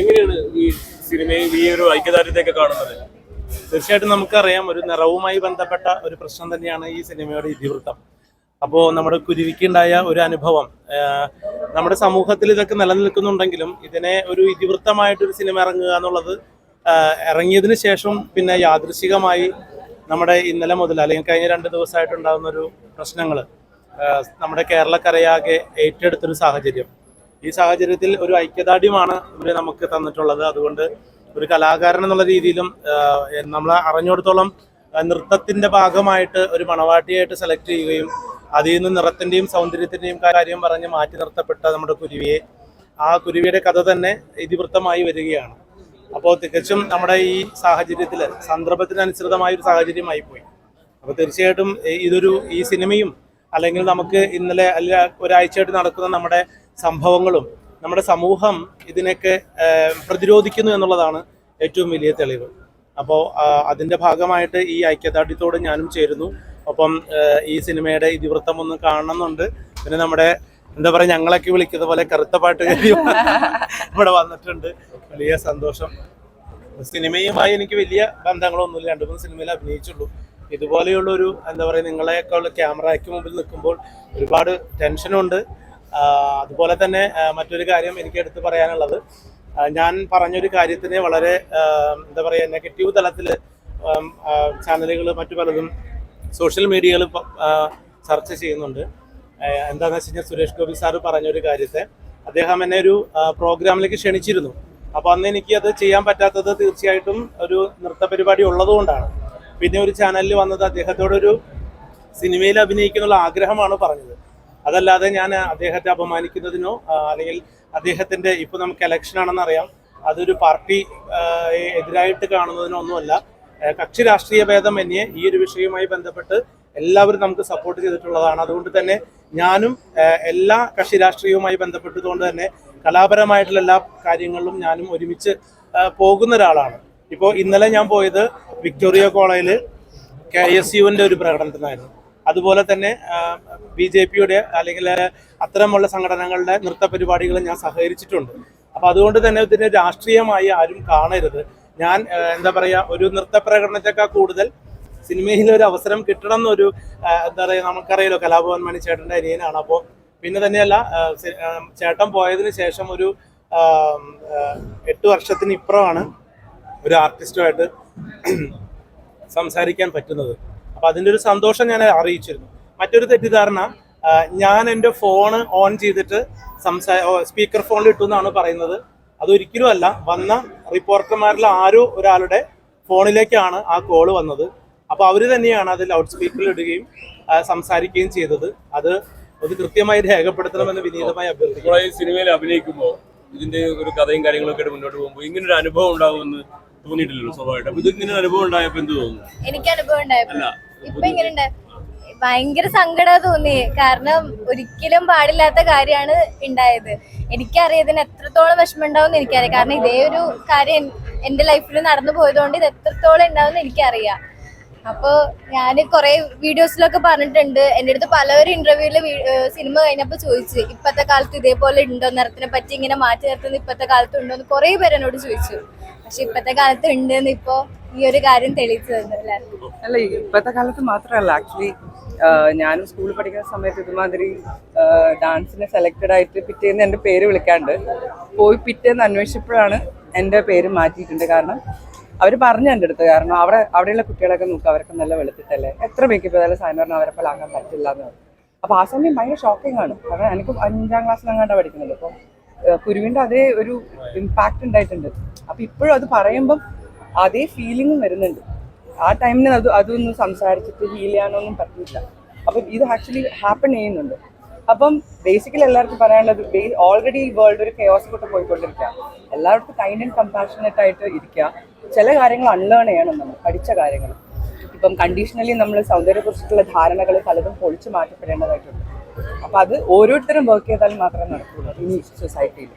എങ്ങനെയാണ് ഈ സിനിമയും ഈ ഒരു ഐക്യദാർഢ്യത്തെയൊക്കെ കാണുന്നത്? തീർച്ചയായിട്ടും നമുക്കറിയാം ഒരു നിറവുമായി ബന്ധപ്പെട്ട ഒരു പ്രശ്നം തന്നെയാണ് ഈ സിനിമയുടെ ഇതിവൃത്തം. അപ്പോൾ നമ്മുടെ കുരുവിക്കുണ്ടായ ഒരു അനുഭവം നമ്മുടെ സമൂഹത്തിൽ ഇതൊക്കെ നിലനിൽക്കുന്നുണ്ടെങ്കിലും ഇതിനെ ഒരു ഇതിവൃത്തമായിട്ടൊരു സിനിമ ഇറങ്ങുക എന്നുള്ളത് ഇറങ്ങിയതിന് ശേഷം പിന്നെ യാദൃശികമായി നമ്മുടെ ഇന്നലെ മുതൽ അല്ലെങ്കിൽ കഴിഞ്ഞ രണ്ട് ദിവസമായിട്ടുണ്ടാകുന്ന ഒരു പ്രശ്നങ്ങൾ നമ്മുടെ കേരളക്കരയാകെ ഏറ്റെടുത്തൊരു സാഹചര്യം. ഈ സാഹചര്യത്തിൽ ഒരു ഐക്യദാർഢ്യമാണ് ഇവർ നമുക്ക് തന്നിട്ടുള്ളത്. അതുകൊണ്ട് ഒരു കലാകാരൻ എന്നുള്ള രീതിയിലും നമ്മൾ അറിഞ്ഞിടത്തോളം നൃത്തത്തിന്റെ ഭാഗമായിട്ട് ഒരു മണവാട്ടിയായിട്ട് സെലക്ട് ചെയ്യുകയും അതിൽ നിന്ന് നിറത്തിന്റെയും സൗന്ദര്യത്തിന്റെയും കാര്യം പറഞ്ഞ് മാറ്റി നിർത്തപ്പെട്ട നമ്മുടെ കുരുവിയെ ആ കുരുവിയുടെ കഥ തന്നെ ഇതിവൃത്തമായി വരികയാണ്. അപ്പോൾ തികച്ചും നമ്മുടെ ഈ സാഹചര്യത്തിൽ സന്ദർഭത്തിനനുസൃതമായ ഒരു സാഹചര്യമായി പോയി. അപ്പോൾ തീർച്ചയായിട്ടും ഇതൊരു ഈ സിനിമയും അല്ലെങ്കിൽ നമുക്ക് ഇന്നലെ അല്ല ഒരാഴ്ചയായിട്ട് നടക്കുന്ന നമ്മുടെ സംഭവങ്ങളും നമ്മുടെ സമൂഹം ഇതിനൊക്കെ പ്രതിരോധിക്കുന്നു എന്നുള്ളതാണ് ഏറ്റവും വലിയ തെളിവ്. അപ്പോൾ അതിന്റെ ഭാഗമായിട്ട് ഈ ഐക്യദാർഢ്യത്തോട് ഞാനും ചേരുന്നു. ഒപ്പം ഈ സിനിമയുടെ ഇതിവൃത്തം ഒന്ന് കാണണമെന്നുണ്ട്. പിന്നെ നമ്മുടെ എന്താ പറയുക ഞങ്ങളൊക്കെ വിളിക്കുന്ന പോലെ കറുത്ത പാട്ടുകാരി ഇവിടെ വന്നിട്ടുണ്ട്. വലിയ സന്തോഷം. സിനിമയുമായി എനിക്ക് വലിയ ബന്ധങ്ങളൊന്നുമില്ല. രണ്ടു മൂന്ന് സിനിമയിൽ അഭിനയിച്ചുള്ളൂ. ഇതുപോലെയുള്ള ഒരു എന്താ പറയുക നിങ്ങളെയൊക്കെ ഉള്ള ക്യാമറയ്ക്ക് മുമ്പിൽ നിൽക്കുമ്പോൾ ഒരുപാട് ടെൻഷനുണ്ട്. അതുപോലെ തന്നെ മറ്റൊരു കാര്യം എനിക്ക് എടുത്തു പറയാനുള്ളത്. ഞാൻ പറഞ്ഞൊരു കാര്യത്തിനെ വളരെ എന്താ പറയുക നെഗറ്റീവ് തലത്തിൽ ചാനലുകൾ മറ്റു പലതും സോഷ്യൽ മീഡിയകൾ ചർച്ച ചെയ്യുന്നുണ്ട്. എന്താണെന്ന് വെച്ച് കഴിഞ്ഞാൽ സുരേഷ് ഗോപി സാറ് പറഞ്ഞൊരു കാര്യത്തെ അദ്ദേഹം എന്നെ ഒരു പ്രോഗ്രാമിലേക്ക് ക്ഷണിച്ചിരുന്നു. അപ്പൊ അന്ന് എനിക്ക് അത് ചെയ്യാൻ പറ്റാത്തത് തീർച്ചയായിട്ടും ഒരു നൃത്ത പരിപാടി ഉള്ളതുകൊണ്ടാണ്. പിന്നെ ഒരു ചാനലിൽ വന്നത് അദ്ദേഹത്തോടൊരു സിനിമയിൽ അഭിനയിക്കുന്നുള്ള ആഗ്രഹമാണ് പറഞ്ഞത്. അതല്ലാതെ ഞാൻ അദ്ദേഹത്തെ അപമാനിക്കുന്നതിനോ അല്ലെങ്കിൽ അദ്ദേഹത്തിന്റെ ഇപ്പൊ നമുക്ക് ഇലക്ഷൻ ആണെന്ന് അറിയാം. അതൊരു പാർട്ടി എതിരായിട്ട് കാണുന്നതിനോ ഒന്നുമല്ല. കക്ഷി രാഷ്ട്രീയ ഭേദം എന്നെ ഈ ഒരു വിഷയവുമായി ബന്ധപ്പെട്ട് എല്ലാവരും നമുക്ക് സപ്പോർട്ട് ചെയ്തിട്ടുള്ളതാണ്. അതുകൊണ്ട് തന്നെ ഞാനും എല്ലാ കക്ഷി രാഷ്ട്രീയവുമായി ബന്ധപ്പെട്ടതുകൊണ്ട് തന്നെ കലാപരമായിട്ടുള്ള എല്ലാ കാര്യങ്ങളിലും ഞാനും ഒരുമിച്ച് പോകുന്ന ഒരാളാണ്. ഇപ്പോൾ ഇന്നലെ ഞാൻ പോയത് വിക്ടോറിയ കോളേജിൽ കെ എസ് യുവിന്റെ ഒരു പ്രകടനത്തിനായിരുന്നു. അതുപോലെ തന്നെ ബി ജെ പിയുടെ അല്ലെങ്കിൽ അത്തരമുള്ള സംഘടനകളുടെ നൃത്ത പരിപാടികൾ ഞാൻ സഹകരിച്ചിട്ടുണ്ട്. അപ്പോൾ അതുകൊണ്ട് തന്നെ ഇതിനെ രാഷ്ട്രീയമായി ആരും കാണരുത്. ഞാൻ എന്താ പറയുക ഒരു നൃത്ത പ്രകടനത്തെക്കാൾ കൂടുതൽ സിനിമയിൽ ഒരു അവസരം കിട്ടണം എന്നൊരു എന്താ പറയുക നമുക്കറിയാലോ കലാഭവൻ മണി ചേട്ടന്റെ അനിയനാണ്. അപ്പോൾ പിന്നെ തന്നെയല്ല ചേട്ടൻ പോയതിന് ശേഷം ഒരു എട്ട് വർഷത്തിന് ഇപ്പുറമാണ് ഒരു ആർട്ടിസ്റ്റുമായിട്ട് സംസാരിക്കാൻ പറ്റുന്നത്. അപ്പൊ അതിന്റെ ഒരു സന്തോഷം ഞാൻ അറിയിച്ചിരുന്നു. മറ്റൊരു തെറ്റിദ്ധാരണ ഞാൻ എന്റെ ഫോൺ ഓൺ ചെയ്തിട്ട് സംസാ സ്പീക്കർ ഫോണിൽ ഇട്ടു എന്നാണ് പറയുന്നത്. അതൊരിക്കലും അല്ല വന്ന റിപ്പോർട്ടർമാരിൽ ആരോ ഒരാളുടെ ഫോണിലേക്കാണ് ആ കോൾ വന്നത്. അപ്പോൾ അവർ തന്നെയാണ് അത് ലൗഡ് സ്പീക്കറിൽ ഇടുകയും സംസാരിക്കുകയും ചെയ്തത്. അത് അത് കൃത്യമായി രേഖപ്പെടുത്തണമെന്ന് വിനീതമായി അഭ്യർത്ഥിക്കുന്നു. ഈ സിനിമയിൽ അഭിനയിക്കുമ്പോൾ ഇതിന്റെ ഒരു കഥയും കാര്യങ്ങളൊക്കെ മുന്നോട്ട് പോകുമ്പോൾ ഇങ്ങനെ ഒരു അനുഭവം ഉണ്ടാവുമെന്ന് തോന്നിയിട്ടില്ലല്ലോ സ്വാഭാവികമായിട്ട്. അപ്പൊ ഇത് ഇങ്ങനെ അനുഭവം ഉണ്ടായപ്പോൾ എന്ത് തോന്നുന്നു? എനിക്ക് അനുഭവം ഉണ്ടായപ്പോ അല്ല. ഇപ്പൊ ഇങ്ങനെ ഭയങ്കര സങ്കടം തോന്നി കാരണം ഒരിക്കലും പാടില്ലാത്ത കാര്യമാണ് ഉണ്ടായത് എനിക്കറിയാം ഇതിന് എത്രത്തോളം വിഷമം ഉണ്ടാവും എനിക്കറിയാം. കാരണം ഇതേ ഒരു കാര്യം എന്റെ ലൈഫിൽ നടന്നു പോയതുകൊണ്ട് ഇത് എത്രത്തോളം ഉണ്ടാവും എനിക്കറിയാം. അപ്പോ ഞാൻ കുറെ വീഡിയോസിലൊക്കെ പറഞ്ഞിട്ടുണ്ട്. എന്റെ അടുത്ത് പലവരും ഇന്റർവ്യൂൽ സിനിമ കഴിഞ്ഞപ്പോൾ ചോദിച്ചു ഇപ്പത്തെ കാലത്ത് ഇതേപോലെ ഉണ്ടോ? നിറത്തിനെ പറ്റി ഇങ്ങനെ മാറ്റി നിർത്തുന്നത് ഇപ്പത്തെ കാലത്ത് ഉണ്ടോ? എന്ന് കുറെ പേര് എന്നോട് ചോദിച്ചു. പക്ഷെ ഇപ്പത്തെ കാലത്ത് ഉണ്ട് ഇപ്പോ ഈ ഒരു കാര്യം തെളിയിച്ചു അല്ല? ഇപ്പോഴത്തെ കാലത്ത് മാത്രമല്ല. ആക്ച്വലി ഞാനും സ്കൂളിൽ പഠിക്കുന്ന സമയത്ത് ഇതുമാതിരി ഡാൻസിന് സെലക്റ്റഡ് ആയിട്ട് പിറ്റേന്ന് എന്റെ പേര് വിളിക്കാണ്ട് പോയി പിറ്റേന്ന് അന്വേഷിച്ചപ്പോഴാണ് എന്റെ പേര് മാറ്റിയിട്ടുണ്ട്. കാരണം അവർ പറഞ്ഞു എന്റെ അടുത്ത്. കാരണം അവിടെ അവിടെയുള്ള കുട്ടികളൊക്കെ നോക്കുക അവരൊക്കെ നല്ല വെളുത്തിട്ടല്ലേ? എത്ര മേക്കപ്പ് ചെയ്താലും സാധനം അവരെ പോലെ ആകാൻ പറ്റില്ല എന്ന് പറഞ്ഞു. അപ്പോൾ ആ സമയം ഭയങ്കര ഷോക്കിംഗ് ആണ്. കാരണം എനിക്ക് അഞ്ചാം ക്ലാസ്സിലെങ്ങാണ്ടാണ് പഠിക്കുന്നത്. അപ്പോൾ കുരുവിന്റെ അതേ ഒരു ഇമ്പാക്റ്റ് ഉണ്ടായിട്ടുണ്ട്. അപ്പോൾ ഇപ്പോഴും അത് പറയുമ്പം അതേ ഫീലിംഗും വരുന്നുണ്ട്. ആ ടൈമിന് അത് അതൊന്നും സംസാരിച്ചിട്ട് ഹീൽ ചെയ്യാനൊന്നും പറ്റില്ല. അപ്പം ഇത് ആക്ച്വലി ഹാപ്പൺ ചെയ്യുന്നുണ്ട്. അപ്പം ബേസിക്കലി എല്ലാവർക്കും പറയാനുള്ളത് ഓൾറെഡി ഈ വേൾഡ് ഒരു കെയോസ് കൂട്ട് പോയിക്കൊണ്ടിരിക്കുക എല്ലാവർക്കും കൈൻഡ് ആൻഡ് കമ്പാഷനറ്റ് ആയിട്ട് ഇരിക്കുക ചില കാര്യങ്ങൾ അൺലേൺ ചെയ്യണം നമ്മൾ പഠിച്ച കാര്യങ്ങൾ. ഇപ്പം കണ്ടീഷണലി നമ്മൾ സൗന്ദര്യത്തെക്കുറിച്ചിട്ടുള്ള ധാരണകൾ പലതും പൊളിച്ചു മാറ്റപ്പെടേണ്ടതായിട്ടുണ്ട്. അപ്പൊ അത് ഓരോരുത്തരും വർക്ക് ചെയ്താൽ മാത്രമേ നടക്കുള്ളൂ. ഇനി സൊസൈറ്റിയിൽ